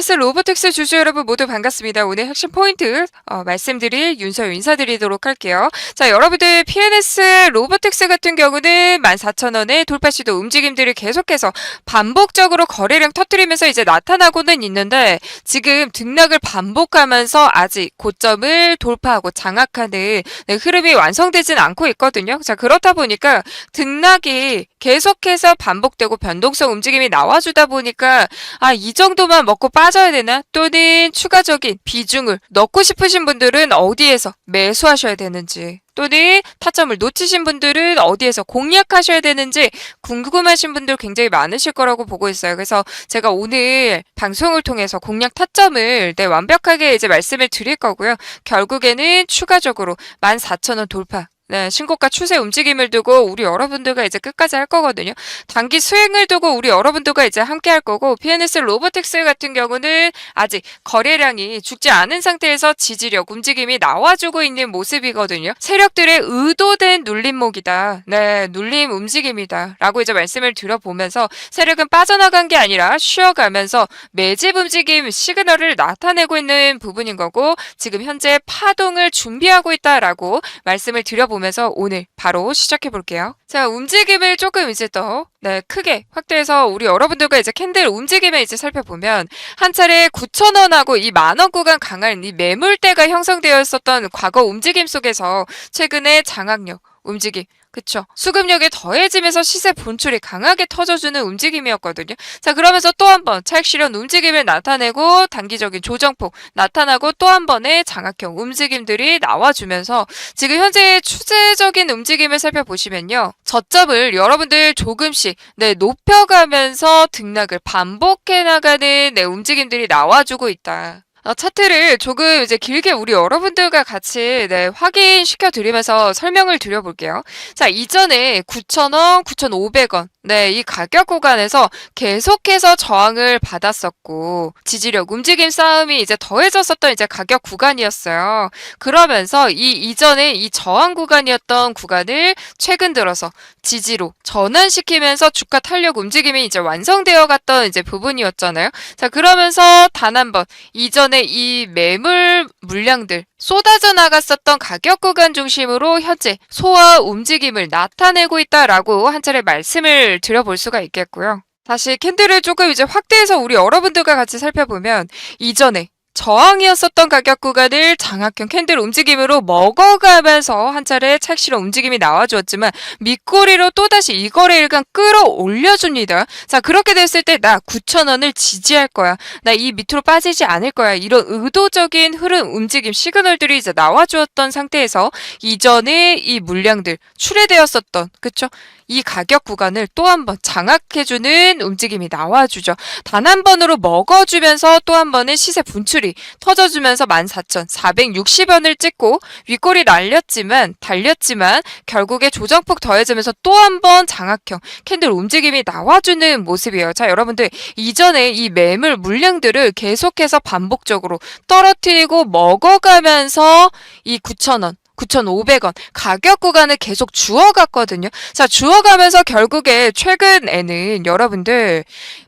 PNS 로보틱스 주주 여러분 모두 반갑습니다. 오늘 핵심 포인트 어, 말씀드릴 윤서 인사드리도록 할게요. 자, 여러분들 PNS 로보틱스 같은 경우는 14,000원의 돌파 시도 움직임들이 계속해서 반복적으로 거래량 터트리면서 이제 나타나고는 있는데 지금 등락을 반복하면서 아직 고점을 돌파하고 장악하는 네, 흐름이 완성되진 않고 있거든요. 자, 그렇다 보니까 등락이 계속해서 반복되고 변동성 움직임이 나와주다 보니까 아, 이 정도만 먹고 빠져 야 되나? 또는 추가적인 비중을 넣고 싶으신 분들은 어디에서 매수하셔야 되는지 또는 타점을 놓치신 분들은 어디에서 공략하셔야 되는지 궁금하신 분들 굉장히 많으실 거라고 보고 있어요. 그래서 제가 오늘 방송을 통해서 공략 타점을 네, 완벽하게 이제 말씀을 드릴 거고요. 결국에는 추가적으로 14,000원 돌파 네, 신고가 추세 움직임을 두고 우리 여러분들과 이제 끝까지 할 거거든요. 단기 수행을 두고 우리 여러분들과 이제 함께 할 거고 PNS 로보틱스 같은 경우는 아직 거래량이 죽지 않은 상태에서 지지력 움직임이 나와주고 있는 모습이거든요. 세력들의 의도된 눌림목이다. 네, 눌림 움직임이다. 라고 이제 말씀을 드려보면서 세력은 빠져나간 게 아니라 쉬어가면서 매집 움직임 시그널을 나타내고 있는 부분인 거고 지금 현재 파동을 준비하고 있다라고 말씀을 드려보면서 오늘 바로 시작해 볼게요. 자, 움직임을 조금 이제 더 네, 크게 확대해서 우리 여러분들과 이제 캔들 움직임을 이제 살펴보면 한 차례 9,000원하고 이 만원 구간 강한 이 매물대가 형성되어 있었던 과거 움직임 속에서 최근에 장악력 움직임 그쵸. 수급력이 더해지면서 시세 본출이 강하게 터져주는 움직임이었거든요. 자, 그러면서 또 한 번 차익 실현 움직임을 나타내고 단기적인 조정폭 나타나고 또 한 번의 장악형 움직임들이 나와주면서 지금 현재 추세적인 움직임을 살펴보시면요. 저점을 여러분들 조금씩 네, 높여가면서 등락을 반복해 나가는 네, 움직임들이 나와주고 있다. 어, 차트를 조금 이제 길게 우리 여러분들과 같이 네, 확인시켜 드리면서 설명을 드려볼게요. 자, 이전에 9,000원, 9,500원. 네, 이 가격 구간에서 계속해서 저항을 받았었고, 지지력 움직임 싸움이 이제 더해졌었던 이제 가격 구간이었어요. 그러면서 이 이전에 이 저항 구간이었던 구간을 최근 들어서 지지로 전환시키면서 주가 탄력 움직임이 이제 완성되어 갔던 이제 부분이었잖아요. 자, 그러면서 단 한 번 이전 에 이 매물 물량들 쏟아져 나갔었던 가격 구간 중심으로 현재 소화 움직임을 나타내고 있다라고 한 차례 말씀을 드려볼 수가 있겠고요. 다시 캔들을 조금 이제 확대해서 우리 여러분들과 같이 살펴보면 이전에 저항이었었던 가격 구간을 장악형 캔들 움직임으로 먹어가면서 한 차례 착실한 움직임이 나와주었지만 밑꼬리로 또다시 이 거래 일간 끌어올려줍니다. 자 그렇게 됐을 때 나 9,000원을 지지할 거야. 나 이 밑으로 빠지지 않을 거야. 이런 의도적인 흐름 움직임 시그널들이 이제 나와주었던 상태에서 이전에 이 물량들 출회되었었던 그쵸? 이 가격 구간을 또 한 번 장악해주는 움직임이 나와주죠. 단 한 번으로 먹어주면서 또 한 번의 시세 분출이 터져주면서 14,460원을 찍고 윗골이 날렸지만 달렸지만 결국에 조정폭 더해지면서 또 한 번 장악형 캔들 움직임이 나와주는 모습이에요. 자 여러분들 이전에 이 매물 물량들을 계속해서 반복적으로 떨어뜨리고 먹어가면서 이 9,000원 9,500원 가격 구간을 계속 주어갔거든요. 자, 주어가면서 결국에 최근에는 여러분들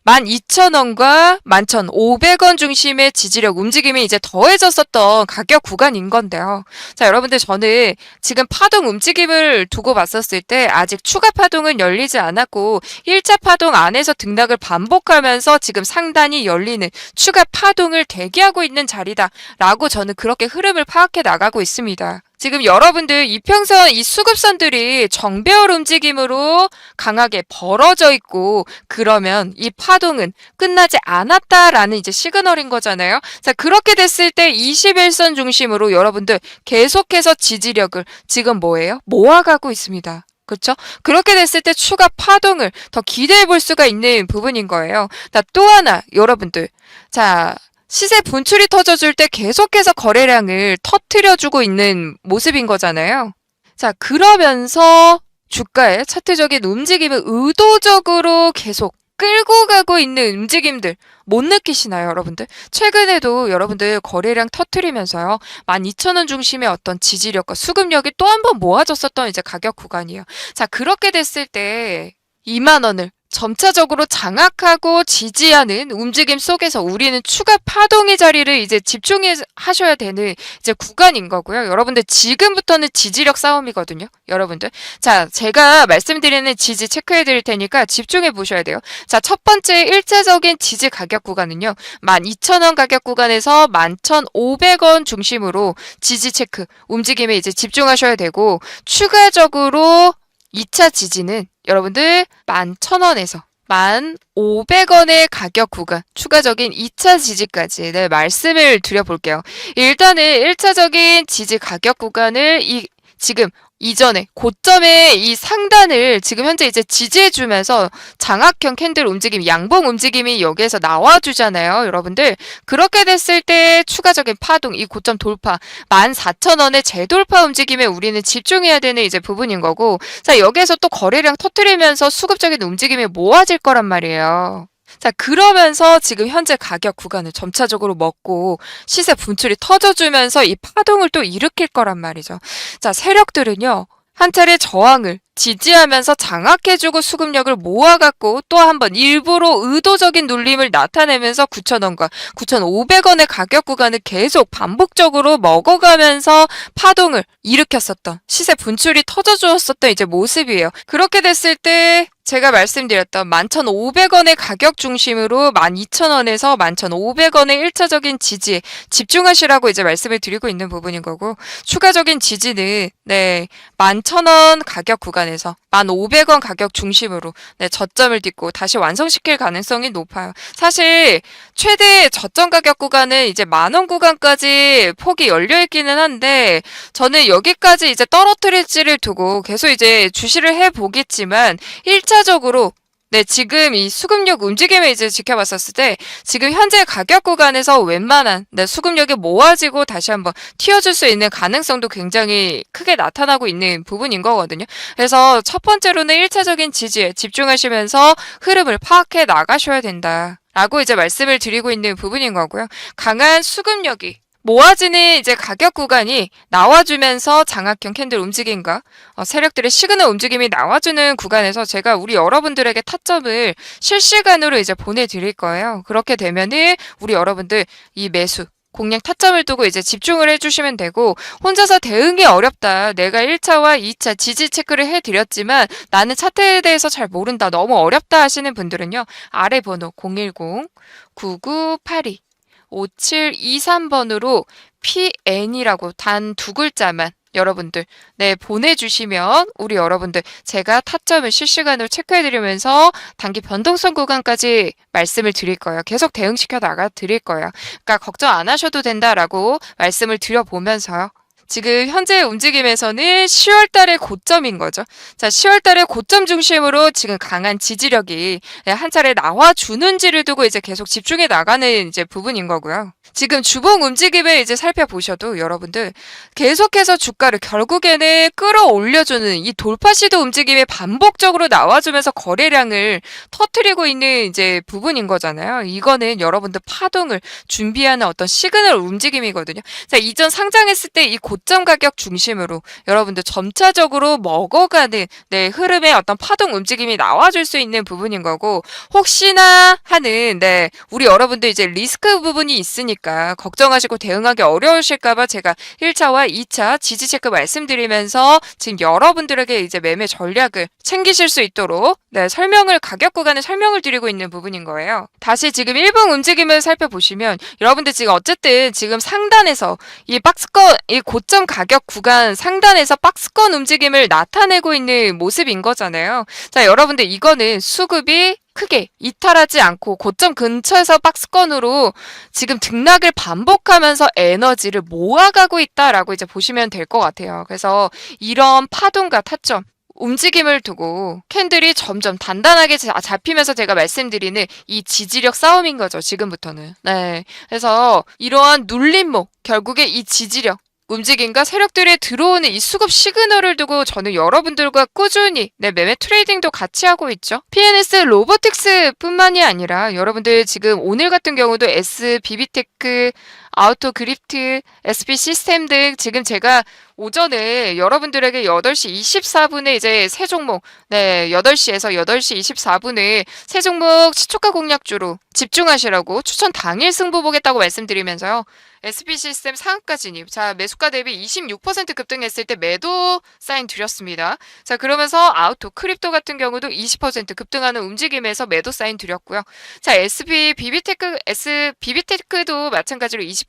12,000원과 11,500원 중심의 지지력 움직임이 이제 더해졌었던 가격 구간인 건데요. 자, 여러분들 저는 지금 파동 움직임을 두고 봤었을 때 아직 추가 파동은 열리지 않았고 1차 파동 안에서 등락을 반복하면서 지금 상단이 열리는 추가 파동을 대기하고 있는 자리다라고 저는 그렇게 흐름을 파악해 나가고 있습니다. 지금 여러분들 이평선 이 수급선들이 정배열 움직임으로 강하게 벌어져 있고 그러면 이 파 동은 끝나지 않았다라는 이제 시그널인 거잖아요. 자 그렇게 됐을 때 21선 중심으로 여러분들 계속해서 지지력을 지금 뭐예요? 모아가고 있습니다. 그렇죠? 그렇게 됐을 때 추가 파동을 더 기대해 볼 수가 있는 부분인 거예요. 자, 또 하나 여러분들. 자, 시세 분출이 터져줄 때 계속해서 거래량을 터트려주고 있는 모습인 거잖아요. 자, 그러면서 주가의 차트적인 움직임을 의도적으로 계속 끌고 가고 있는 움직임들 못 느끼시나요, 여러분들? 최근에도 여러분들 거래량 터트리면서요. 12,000원 중심의 어떤 지지력과 수급력이 또 한 번 모아졌었던 이제 가격 구간이에요. 자, 그렇게 됐을 때 2만 원을 점차적으로 장악하고 지지하는 움직임 속에서 우리는 추가 파동의 자리를 이제 집중하셔야 되는 이제 구간인 거고요. 여러분들 지금부터는 지지력 싸움이거든요. 여러분들. 자, 제가 말씀드리는 지지 체크해 드릴 테니까 집중해 보셔야 돼요. 자, 첫 번째 일차적인 지지 가격 구간은요. 12,000원 가격 구간에서 11,500원 중심으로 지지 체크 움직임에 이제 집중하셔야 되고 추가적으로 2차 지지는 여러분들 11,000원에서 1,500원의 가격 구간, 추가적인 2차 지지까지 네, 말씀을 드려볼게요. 일단은 1차적인 지지 가격 구간을 이, 지금 이전에 고점의 이 상단을 지금 현재 이제 지지해주면서 장악형 캔들 움직임, 양봉 움직임이 여기에서 나와주잖아요, 여러분들. 그렇게 됐을 때 추가적인 파동, 이 고점 돌파, 14,000원의 재돌파 움직임에 우리는 집중해야 되는 이제 부분인 거고, 자, 여기에서 또 거래량 터트리면서 수급적인 움직임이 모아질 거란 말이에요. 자, 그러면서 지금 현재 가격 구간을 점차적으로 먹고 시세 분출이 터져주면서 이 파동을 또 일으킬 거란 말이죠. 자, 세력들은요, 한 차례 저항을 지지하면서 장악해주고 수급력을 모아갖고 또 한 번 일부러 의도적인 눌림을 나타내면서 9,000원과 9,500원의 가격 구간을 계속 반복적으로 먹어가면서 파동을 일으켰었던 시세 분출이 터져주었었던 이제 모습이에요. 그렇게 됐을 때 제가 말씀드렸던 11,500원의 가격 중심으로 12,000원에서 11,500원의 1차적인 지지에 집중하시라고 이제 말씀을 드리고 있는 부분인 거고 추가적인 지지는 네 11,000원 가격 구간 에서 1,500원 가격 중심으로 네 저점을 딛고 다시 완성시킬 가능성이 높아요. 사실 최대 저점 가격 구간은 이제 만원 구간까지 폭이 열려 있기는 한데 저는 여기까지 이제 떨어뜨릴지를 두고 계속 이제 주시를 해 보겠지만 1차적으로 네, 지금 이 수급력 움직임을 이제 지켜봤었을 때 지금 현재 가격 구간에서 웬만한 네, 수급력이 모아지고 다시 한번 튀어줄 수 있는 가능성도 굉장히 크게 나타나고 있는 부분인 거거든요. 그래서 첫 번째로는 1차적인 지지에 집중하시면서 흐름을 파악해 나가셔야 된다. 라고 이제 말씀을 드리고 있는 부분인 거고요. 강한 수급력이 모아지는 이제 가격 구간이 나와주면서 장악형 캔들 움직임과 어, 세력들의 시그널 움직임이 나와주는 구간에서 제가 우리 여러분들에게 타점을 실시간으로 이제 보내드릴 거예요. 그렇게 되면은 우리 여러분들 이 매수 공략 타점을 두고 이제 집중을 해주시면 되고 혼자서 대응이 어렵다. 내가 1차와 2차 지지 체크를 해드렸지만 나는 차트에 대해서 잘 모른다. 너무 어렵다 하시는 분들은요. 아래 번호 010 9982 5723번으로 PN이라고 단 두 글자만 여러분들 네 보내주시면 우리 여러분들 제가 타점을 실시간으로 체크해드리면서 단기 변동성 구간까지 말씀을 드릴 거예요. 계속 대응시켜 나가 드릴 거예요. 그러니까 걱정 안 하셔도 된다라고 말씀을 드려보면서요. 지금 현재 움직임에서는 10월 달의 고점인 거죠. 자, 10월 달의 고점 중심으로 지금 강한 지지력이 네, 한 차례 나와 주는지를 두고 이제 계속 집중해 나가는 이제 부분인 거고요. 지금 주봉 움직임을 이제 살펴보셔도 여러분들 계속해서 주가를 결국에는 끌어올려주는 이 돌파 시도 움직임이 반복적으로 나와주면서 거래량을 터트리고 있는 이제 부분인 거잖아요. 이거는 여러분들 파동을 준비하는 어떤 시그널 움직임이거든요. 자, 이전 상장했을 때 이 고점 가격 중심으로 여러분들 점차적으로 먹어가는 네, 흐름의 어떤 파동 움직임이 나와줄 수 있는 부분인 거고 혹시나 하는 네, 우리 여러분들 이제 리스크 부분이 있으니까 걱정하시고 대응하기 어려우실까봐 제가 1차와 2차 지지 체크 말씀드리면서 지금 여러분들에게 이제 매매 전략을 챙기실 수 있도록 네, 설명을 가격 구간에 설명을 드리고 있는 부분인 거예요. 다시 지금 일봉 움직임을 살펴보시면 여러분들 지금 어쨌든 지금 상단에서 이 박스권 이 고점 가격 구간 상단에서 박스권 움직임을 나타내고 있는 모습인 거잖아요. 자, 여러분들 이거는 수급이 크게 이탈하지 않고 고점 근처에서 박스권으로 지금 등락을 반복하면서 에너지를 모아가고 있다라고 이제 보시면 될 것 같아요. 그래서 이런 파동과 타점 움직임을 두고 캔들이 점점 단단하게 자- 잡히면서 제가 말씀드리는 이 지지력 싸움인 거죠, 지금부터는. 네. 그래서 이러한 눌림목, 결국에 이 지지력, 움직임과 세력들이 들어오는 이 수급 시그널을 두고 저는 여러분들과 꾸준히 네, 매매 트레이딩도 같이 하고 있죠. PNS 로보틱스 뿐만이 아니라 여러분들 지금 오늘 같은 경우도 S, 비비테크, 아우토 그리프트, SP 시스템 등 지금 제가 오전에 여러분들에게 8시 24분에 이제 새 종목, 네, 8시에서 8시 24분에 새 종목 시초가 공략주로 집중하시라고 추천 당일 승부 보겠다고 말씀드리면서요. SP 시스템 상한가 진입. 자, 매수가 대비 26% 급등했을 때 매도 사인 드렸습니다. 자, 그러면서 아우토 크립토 같은 경우도 20% 급등하는 움직임에서 매도 사인 드렸고요. 자, SP 비비테크, S, 비비테크도 마찬가지로 20%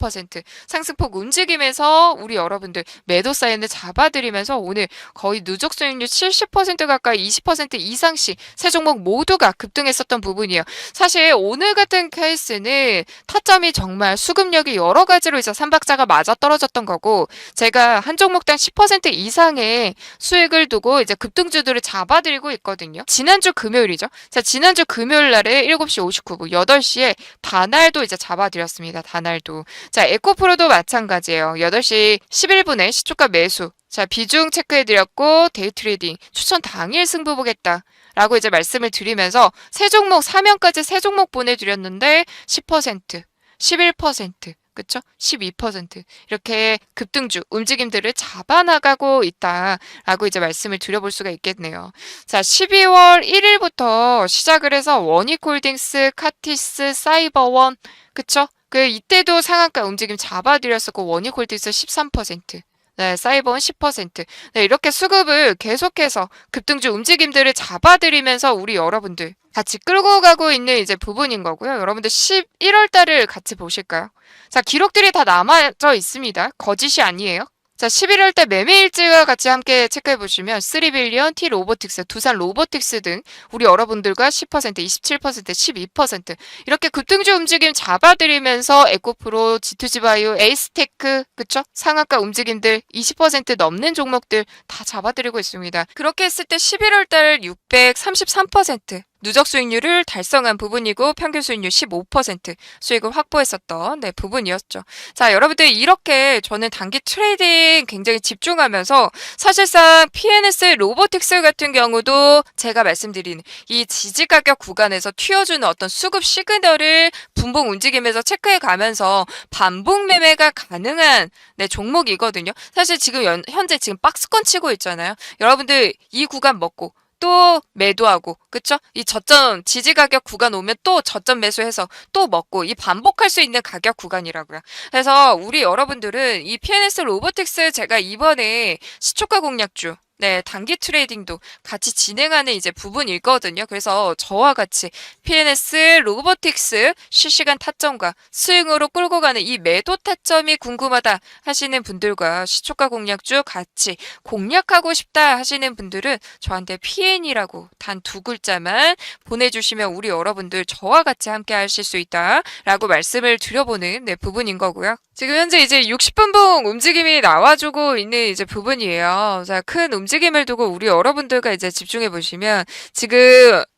상승폭 움직임에서 우리 여러분들 매도 사인을 잡아드리면서 오늘 거의 누적 수익률 70% 가까이 20% 이상씩 세 종목 모두가 급등했었던 부분이에요. 사실 오늘 같은 케이스는 타점이 정말 수급력이 여러 가지로 이제 삼박자가 맞아 떨어졌던 거고 제가 한 종목당 10% 이상의 수익을 두고 이제 급등주들을 잡아드리고 있거든요. 지난주 금요일이죠. 자, 지난주 금요일 날에 7시 59분, 8시에 다날도 이제 잡아드렸습니다. 다날도. 자, 에코프로도 마찬가지예요. 8시 11분에 시초가 매수. 자, 비중 체크해드렸고, 데이 트레이딩 추천 당일 승부 보겠다. 라고 이제 말씀을 드리면서 세 종목, 사면까지 세 종목 보내드렸는데 10%, 11%, 그쵸? 12% 이렇게 급등주 움직임들을 잡아나가고 있다라고 이제 말씀을 드려볼 수가 있겠네요. 자, 12월 1일부터 시작을 해서 원익홀딩스, 카티스, 사이버원, 그쵸? 그 이때도 상한가 움직임 잡아드렸었고 원익홀딩스 13%. 네, 사이버는 10%. 네, 이렇게 수급을 계속해서 급등주 움직임들을 잡아드리면서 우리 여러분들 같이 끌고 가고 있는 이제 부분인 거고요. 여러분들 11월 달을 같이 보실까요? 자, 기록들이 다 남아져 있습니다. 거짓이 아니에요. 자, 11월 달 매매 일지와 같이 함께 체크해 보시면 3빌리언, T 로보틱스, 두산 로보틱스 등 우리 여러분들과 10%, 27%, 12% 이렇게 급등주 움직임 잡아드리면서 에코프로, G2G 바이오, 에이스테크 그쵸? 상한가 움직임들 20% 넘는 종목들 다 잡아드리고 있습니다. 그렇게 했을 때 11월 달 633% 누적 수익률을 달성한 부분이고 평균 수익률 15% 수익을 확보했었던 네, 부분이었죠. 자, 여러분들 이렇게 저는 단기 트레이딩 굉장히 집중하면서 사실상 PNS 로보틱스 같은 경우도 제가 말씀드린 이 지지 가격 구간에서 튀어주는 어떤 수급 시그널을 분봉 움직임에서 체크해 가면서 반복 매매가 가능한 네, 종목이거든요. 사실 지금 연- 현재 지금 박스권 치고 있잖아요. 여러분들 이 구간 먹고 또 매도하고 그쵸? 이 저점 지지 가격 구간 오면 또 저점 매수해서 또 먹고 이 반복할 수 있는 가격 구간이라고요. 그래서 우리 여러분들은 이 PNS 로보틱스 제가 이번에 시초가 공략주 네, 단기 트레이딩도 같이 진행하는 이제 부분이거든요. 그래서 저와 같이 PNS 로보틱스 실시간 타점과 스윙으로 끌고 가는 이 매도 타점이 궁금하다 하시는 분들과 시초가 공략주 같이 공략하고 싶다 하시는 분들은 저한테 PN이라고 단 두 글자만 보내주시면 우리 여러분들 저와 같이 함께 하실 수 있다라고 말씀을 드려보는 네, 부분인 거고요. 지금 현재 이제 60분봉 움직임이 나와주고 있는 이제 부분이에요. 자, 큰 움직임 을 두고 우리 여러분들과 이제 집중해 보시면 지금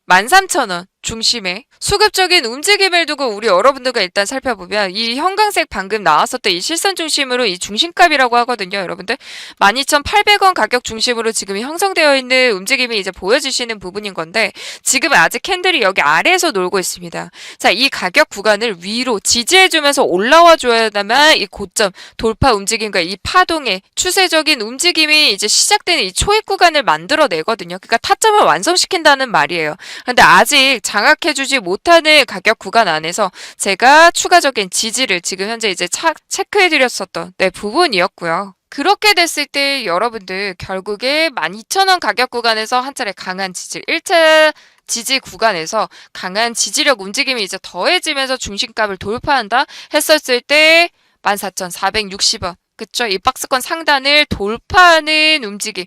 13,000원 중심에 수급적인 움직임을 두고 우리 여러분들과 일단 살펴보면 이 형광색 방금 나왔었던 이 실선 중심으로 이 중심값이라고 하거든요, 여러분들. 12,800원 가격 중심으로 지금 형성되어 있는 움직임이 이제 보여주시는 부분인 건데 지금 아직 캔들이 여기 아래에서 놀고 있습니다. 자, 이 가격 구간을 위로 지지해주면서 올라와 줘야만 이 고점 돌파 움직임과 이 파동의 추세적인 움직임이 이제 시작되는 이 초입 구간을 만들어내거든요. 그러니까 타점을 완성시킨다는 말이에요. 근데 아직 장악해주지 못하는 가격 구간 안에서 제가 추가적인 지지를 지금 현재 이제 차, 체크해드렸었던 네, 부분이었고요. 그렇게 됐을 때 여러분들 결국에 12,000원 가격 구간에서 한 차례 강한 지지 1차 지지 구간에서 강한 지지력 움직임이 이제 더해지면서 중심값을 돌파한다 했었을 때 14,460원 그쵸? 이 박스권 상단을 돌파하는 움직임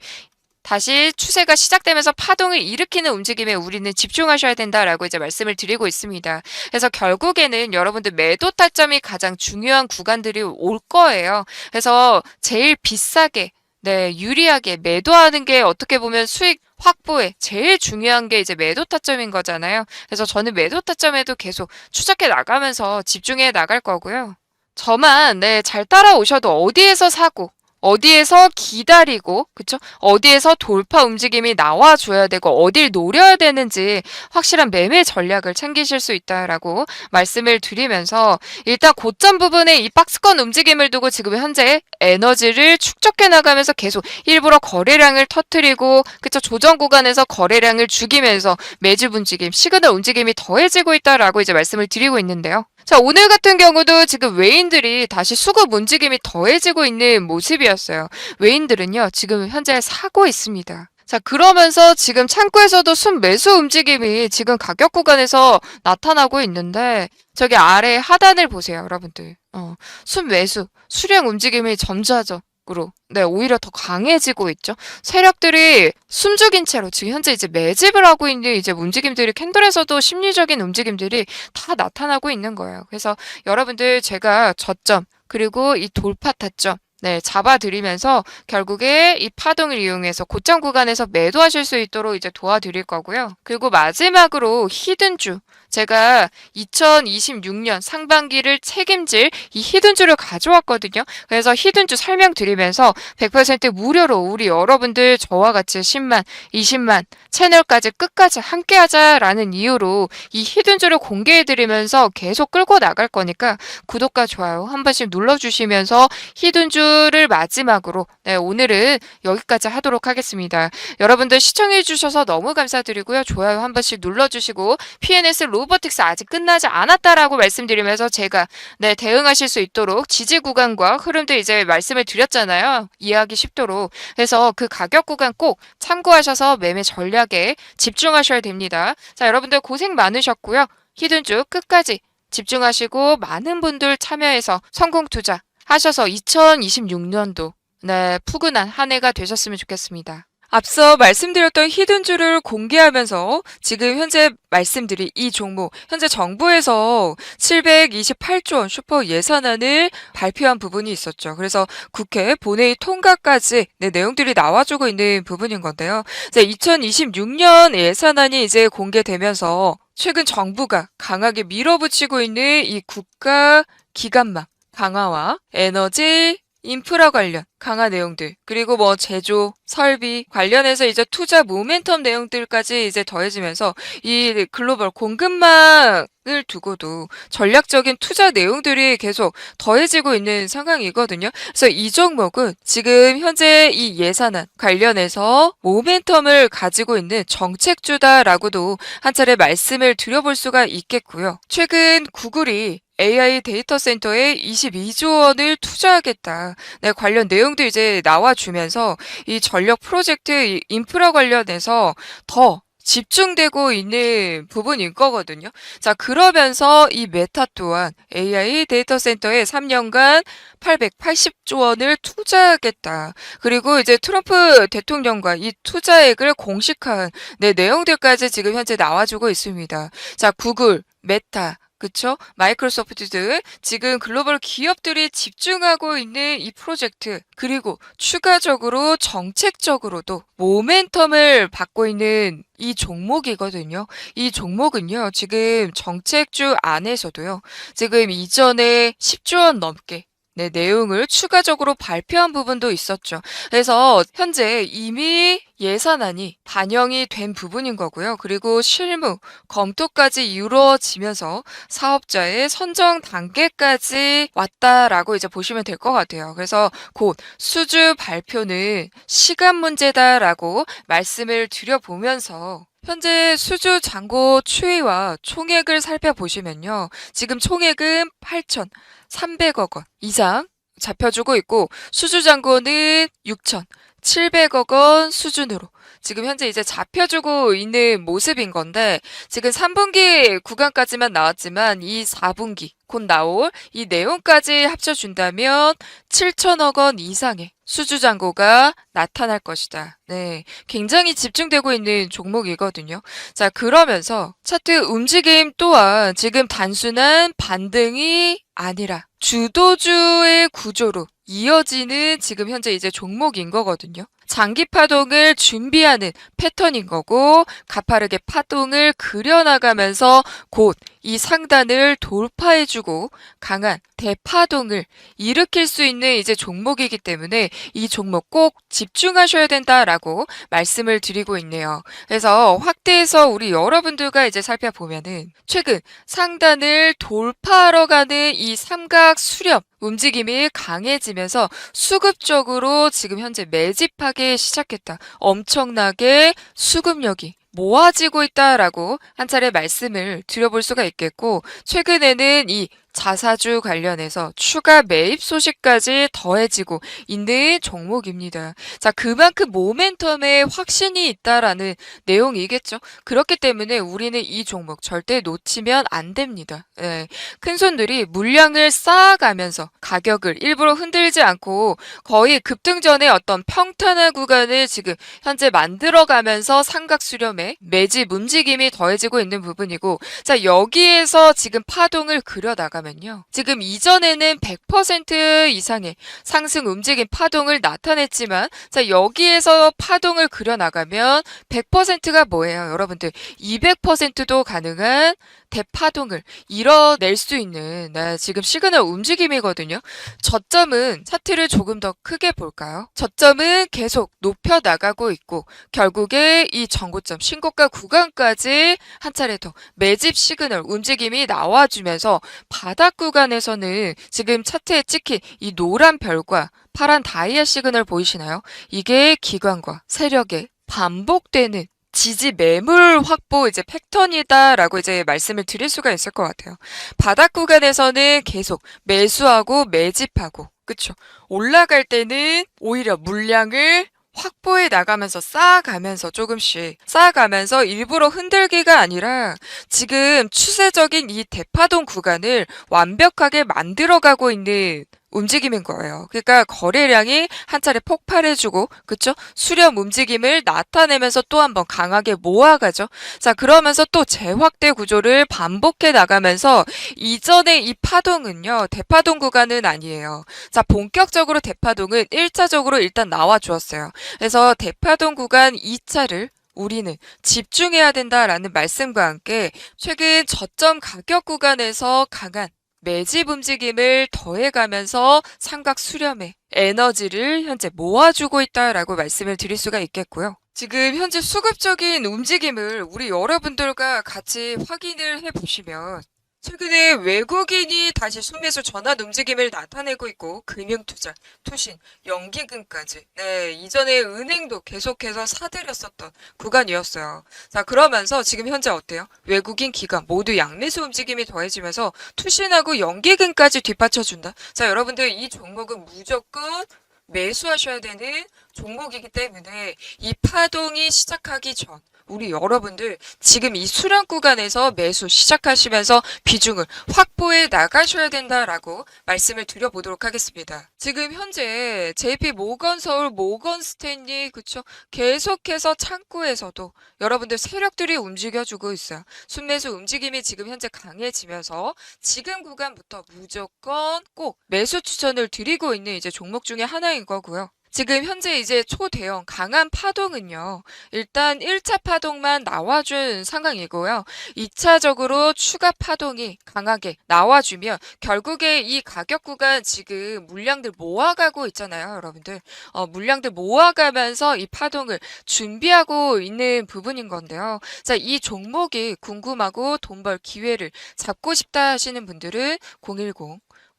다시 추세가 시작되면서 파동을 일으키는 움직임에 우리는 집중하셔야 된다라고 이제 말씀을 드리고 있습니다. 그래서 결국에는 여러분들 매도 타점이 가장 중요한 구간들이 올 거예요. 그래서 제일 비싸게 네, 유리하게 매도하는 게 어떻게 보면 수익 확보에 제일 중요한 게 이제 매도 타점인 거잖아요. 그래서 저는 매도 타점에도 계속 추적해 나가면서 집중해 나갈 거고요. 저만 네, 잘 따라오셔도 어디에서 사고 어디에서 기다리고, 그쵸? 어디에서 돌파 움직임이 나와줘야 되고, 어딜 노려야 되는지 확실한 매매 전략을 챙기실 수 있다라고 말씀을 드리면서, 일단 고점 부분에 이 박스권 움직임을 두고 지금 현재 에너지를 축적해 나가면서 계속 일부러 거래량을 터트리고, 그쵸? 조정 구간에서 거래량을 죽이면서 매집 움직임, 시그널 움직임이 더해지고 있다라고 이제 말씀을 드리고 있는데요. 자, 오늘 같은 경우도 지금 외인들이 다시 수급 움직임이 더해지고 있는 모습이었어요. 외인들은요, 지금 현재 사고 있습니다. 자, 그러면서 지금 창구에서도 순매수 움직임이 지금 가격 구간에서 나타나고 있는데, 저기 아래 하단을 보세요, 여러분들. 어, 순매수, 수량 움직임이 점차적 으로, 네, 오히려 더 강해지고 있죠. 세력들이 숨죽인 채로 지금 현재 이제 매집을 하고 있는 이제 움직임들이 캔들에서도 심리적인 움직임들이 다 나타나고 있는 거예요. 그래서 여러분들 제가 저점, 그리고 이 돌파 타점, 네, 잡아드리면서 결국에 이 파동을 이용해서 고점 구간에서 매도하실 수 있도록 이제 도와드릴 거고요. 그리고 마지막으로 히든주. 제가 2026년 상반기를 책임질 이 히든주를 가져왔거든요. 그래서 히든주 설명드리면서 100% 무료로 우리 여러분들 저와 같이 10만, 20만 채널까지 끝까지 함께 하자라는 이유로 이 히든주를 공개해드리면서 계속 끌고 나갈 거니까 구독과 좋아요 한 번씩 눌러주시면서 히든주를 마지막으로 네, 오늘은 여기까지 하도록 하겠습니다. 여러분들 시청해주셔서 너무 감사드리고요. 좋아요 한 번씩 눌러주시고 PNS 로 보틱스 아직 끝나지 않았다라고 말씀드리면서 제가 네, 대응하실 수 있도록 지지 구간과 흐름도 이제 말씀을 드렸잖아요. 이해하기 쉽도록. 그래서 그 가격 구간 꼭 참고하셔서 매매 전략에 집중하셔야 됩니다. 자, 여러분들 고생 많으셨고요. 히든주 끝까지 집중하시고 많은 분들 참여해서 성공 투자 하셔서 2026년도 네, 푸근한 한 해가 되셨으면 좋겠습니다. 앞서 말씀드렸던 히든주를 공개하면서 지금 현재 말씀드린 이 종목, 현재 정부에서 728조 원 슈퍼 예산안을 발표한 부분이 있었죠. 그래서 국회 본회의 통과까지 네, 내용들이 나와주고 있는 부분인 건데요. 2026년 예산안이 이제 공개되면서 최근 정부가 강하게 밀어붙이고 있는 이 국가 기관망 강화와 에너지 인프라 관련 강화 내용들 그리고 뭐 제조 설비 관련해서 이제 투자 모멘텀 내용들까지 이제 더해지면서 이 글로벌 공급망을 두고도 전략적인 투자 내용들이 계속 더해지고 있는 상황이거든요. 그래서 이 종목은 지금 현재 이 예산안 관련해서 모멘텀을 가지고 있는 정책주다라고도 한 차례 말씀을 드려볼 수가 있겠고요. 최근 구글이 AI 데이터 센터에 22조 원을 투자하겠다. 네, 관련 내용도 이제 나와주면서 이 전력 프로젝트 이 인프라 관련해서 더 집중되고 있는 부분인 거거든요. 자, 그러면서 이 메타 또한 AI 데이터 센터에 3년간 880조 원을 투자하겠다. 그리고 이제 트럼프 대통령과 이 투자액을 공식한 네, 내용들까지 지금 현재 나와주고 있습니다. 자, 구글, 메타, 그쵸? 마이크로소프트 등 지금 글로벌 기업들이 집중하고 있는 이 프로젝트 그리고 추가적으로 정책적으로도 모멘텀을 받고 있는 이 종목이거든요. 이 종목은요, 지금 정책주 안에서도요, 지금 이전에 10조 원 넘게 네, 내용을 추가적으로 발표한 부분도 있었죠. 그래서 현재 이미 예산안이 반영이 된 부분인 거고요. 그리고 실무, 검토까지 이루어지면서 사업자의 선정 단계까지 왔다라고 이제 보시면 될 것 같아요. 그래서 곧 수주 발표는 시간 문제다라고 말씀을 드려보면서 현재 수주 잔고 추이와 총액을 살펴보시면요. 지금 총액은 8,300억 원 이상 잡혀주고 있고 수주 잔고는 6,700억 원 수준으로 지금 현재 이제 잡혀주고 있는 모습인 건데 지금 3분기 구간까지만 나왔지만 이 4분기 곧 나올 이 내용까지 합쳐준다면 7천억 원 이상의 수주 잔고가 나타날 것이다. 네. 굉장히 집중되고 있는 종목이거든요. 자, 그러면서 차트 움직임 또한 지금 단순한 반등이 아니라 주도주의 구조로 이어지는 지금 현재 이제 종목인 거거든요. 장기 파동을 준비하는 패턴인 거고 가파르게 파동을 그려나가면서 곧이 상단을 돌파해주고 강한 대파동을 일으킬 수 있는 이제 종목이기 때문에 이 종목 꼭 집중하셔야 된다라고 말씀을 드리고 있네요. 그래서 확대해서 우리 여러분들과 이제 살펴보면은 최근 상단을 돌파하러 가는 이 삼각 수렴 움직임이 강해지면서 수급적으로 지금 현재 매집하기 시작했다. 엄청나게 수급력이 모아지고 있다라고 한 차례 말씀을 드려볼 수가 있겠고, 최근에는 이 자사주 관련해서 추가 매입 소식까지 더해지고 있는 종목입니다. 자, 그만큼 모멘텀에 확신이 있다라는 내용이겠죠. 그렇기 때문에 우리는 이 종목 절대 놓치면 안 됩니다. 네. 큰 손들이 물량을 쌓아가면서 가격을 일부러 흔들지 않고 거의 급등 전에 어떤 평탄한 구간을 지금 현재 만들어가면서 삼각 수렴에 매집 움직임이 더해지고 있는 부분이고 자 여기에서 지금 파동을 그려나가면 요. 지금 이전에는 100% 이상의 상승 움직임 파동을 나타냈지만 자 여기에서 파동을 그려나가면 100%가 뭐예요? 여러분들 200%도 가능한 대파동을 이뤄낼 수 있는 네, 지금 시그널 움직임이거든요. 저점은 차트를 조금 더 크게 볼까요? 저점은 계속 높여 나가고 있고 결국에 이 정고점 신고가 구간까지 한 차례 더 매집 시그널 움직임이 나와주면서 바닥 구간에서는 지금 차트에 찍힌 이 노란 별과 파란 다이아 시그널 보이시나요? 이게 기관과 세력의 반복되는 지지 매물 확보 이제 패턴이다라고 이제 말씀을 드릴 수가 있을 것 같아요. 바닥 구간에서는 계속 매수하고 매집하고 그쵸? 올라갈 때는 오히려 물량을 확보해 나가면서 쌓아가면서 조금씩 쌓아가면서 일부러 흔들기가 아니라 지금 추세적인 이 대파동 구간을 완벽하게 만들어가고 있는 움직임인 거예요. 그러니까 거래량이 한 차례 폭발해주고, 그쵸? 수렴 움직임을 나타내면서 또 한 번 강하게 모아가죠. 자, 그러면서 또 재확대 구조를 반복해 나가면서 이전의 이 파동은요, 대파동 구간은 아니에요. 자, 본격적으로 대파동은 1차적으로 일단 나와 주었어요. 그래서 대파동 구간 2차를 우리는 집중해야 된다라는 말씀과 함께 최근 저점 가격 구간에서 강한 매집 움직임을 더해가면서 삼각 수렴에 에너지를 현재 모아주고 있다라고 말씀을 드릴 수가 있겠고요. 지금 현재 수급적인 움직임을 우리 여러분들과 같이 확인을 해보시면 최근에 외국인이 다시 순매수 전환 움직임을 나타내고 있고 금융투자, 투신, 연기금까지 네 이전에 은행도 계속해서 사들였었던 구간이었어요. 자 그러면서 지금 현재 어때요? 외국인 기관 모두 양매수 움직임이 더해지면서 투신하고 연기금까지 뒷받쳐준다. 자 여러분들 이 종목은 무조건 매수하셔야 되는 종목이기 때문에 이 파동이 시작하기 전 우리 여러분들 지금 이 수량 구간에서 매수 시작하시면서 비중을 확보해 나가셔야 된다라고 말씀을 드려보도록 하겠습니다. 지금 현재 JP 모건 서울 모건 스탠리 그쵸 계속해서 창구에서도 여러분들 세력들이 움직여주고 있어요. 순매수 움직임이 지금 현재 강해지면서 지금 구간부터 무조건 꼭 매수 추천을 드리고 있는 이제 종목 중에 하나인 거고요. 지금 현재 이제 초대형 강한 파동은요. 일단 1차 파동만 나와준 상황이고요. 2차적으로 추가 파동이 강하게 나와주면 결국에 이 가격 구간 지금 물량들 모아가고 있잖아요. 여러분들. 어, 물량들 모아가면서 이 파동을 준비하고 있는 부분인 건데요. 자, 이 종목이 궁금하고 돈 벌 기회를 잡고 싶다 하시는 분들은 010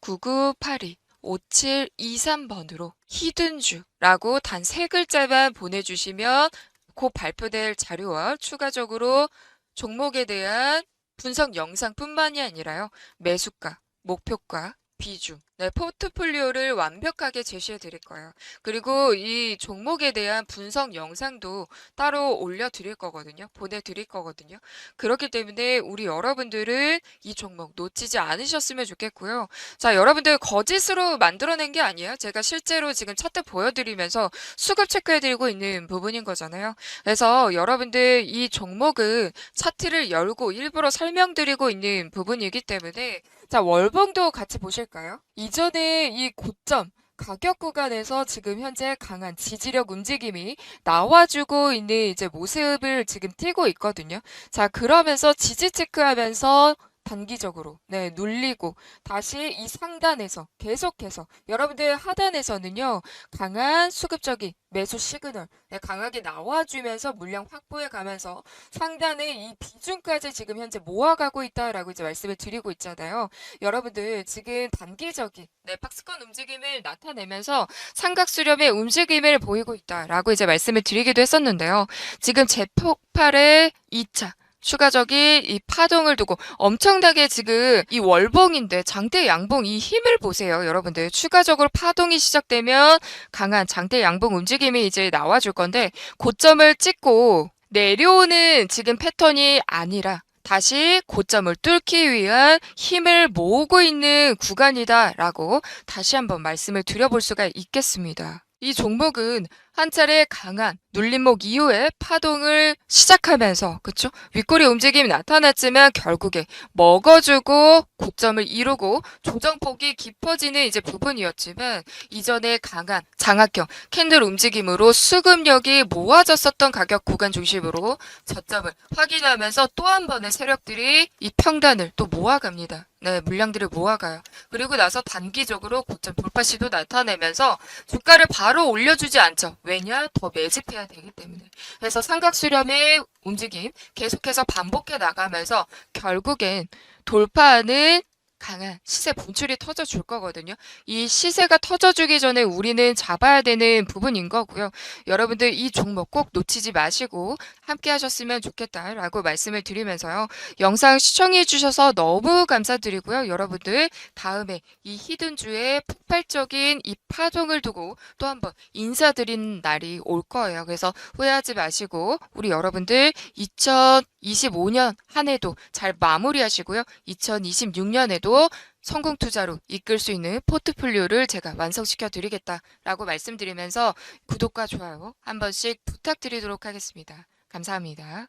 9982 5723번으로 히든주라고 단 세 글자만 보내주시면 곧 발표될 자료와 추가적으로 종목에 대한 분석 영상뿐만이 아니라요. 매수가, 목표가, 비중, 네, 포트폴리오를 완벽하게 제시해 드릴 거예요. 그리고 이 종목에 대한 분석 영상도 따로 올려 드릴 거거든요. 보내 드릴 거거든요. 그렇기 때문에 우리 여러분들은 이 종목 놓치지 않으셨으면 좋겠고요. 자, 여러분들 거짓으로 만들어낸 게 아니에요. 제가 실제로 지금 차트 보여드리면서 수급 체크해 드리고 있는 부분인 거잖아요. 그래서 여러분들 이 종목은 차트를 열고 일부러 설명드리고 있는 부분이기 때문에 자, 월봉도 같이 보실까요? 이전에 이 고점 가격 구간에서 지금 현재 강한 지지력 움직임이 나와주고 있는 이제 모습을 지금 띄고 있거든요. 자, 그러면서 지지 체크하면서 단기적으로 네 눌리고 다시 이 상단에서 계속해서 여러분들 하단에서는요 강한 수급적인 매수 시그널 네, 강하게 나와주면서 물량 확보해 가면서 상단의 이 비중까지 지금 현재 모아가고 있다라고 이제 말씀을 드리고 있잖아요. 여러분들 지금 단기적인 네, 박스권 움직임을 나타내면서 삼각 수렴의 움직임을 보이고 있다라고 이제 말씀을 드리기도 했었는데요. 지금 재폭발의 2차 추가적인 이 파동을 두고 엄청나게 지금 이 월봉인데 장대 양봉 이 힘을 보세요, 여러분들. 추가적으로 파동이 시작되면 강한 장대 양봉 움직임이 이제 나와줄 건데 고점을 찍고 내려오는 지금 패턴이 아니라 다시 고점을 뚫기 위한 힘을 모으고 있는 구간이다라고 다시 한번 말씀을 드려볼 수가 있겠습니다. 이 종목은 한 차례 강한 눌림목 이후에 파동을 시작하면서 그쵸? 윗꼬리 움직임이 나타났지만 결국에 먹어주고 고점을 이루고 조정폭이 깊어지는 이제 부분이었지만 이전에 강한 장악형 캔들 움직임으로 수급력이 모아졌었던 가격 구간 중심으로 저점을 확인하면서 또 한 번의 세력들이 이 평단을 또 모아갑니다. 네, 물량들을 모아가요. 그리고 나서 단기적으로 고점 돌파 시도 나타내면서 주가를 바로 올려주지 않죠. 왜냐? 더 매집해야 되기 때문에. 그래서 삼각 수렴의 움직임 계속해서 반복해 나가면서 결국엔 돌파하는 강한 시세 분출이 터져 줄 거거든요. 이 시세가 터져 주기 전에 우리는 잡아야 되는 부분인 거고요. 여러분들 이 종목 꼭 놓치지 마시고 함께 하셨으면 좋겠다라고 말씀을 드리면서요. 영상 시청해 주셔서 너무 감사드리고요. 여러분들 다음에 이 히든주의 폭발적인 이 파동을 두고 또 한번 인사드린 날이 올 거예요. 그래서 후회하지 마시고 우리 여러분들 2025년 한 해도 잘 마무리하시고요. 2026년에 도 성공 투자로 이끌 수 있는 포트폴리오를 제가 완성시켜 드리겠다라고 말씀드리면서 구독과 좋아요 한 번씩 부탁드리도록 하겠습니다. 감사합니다.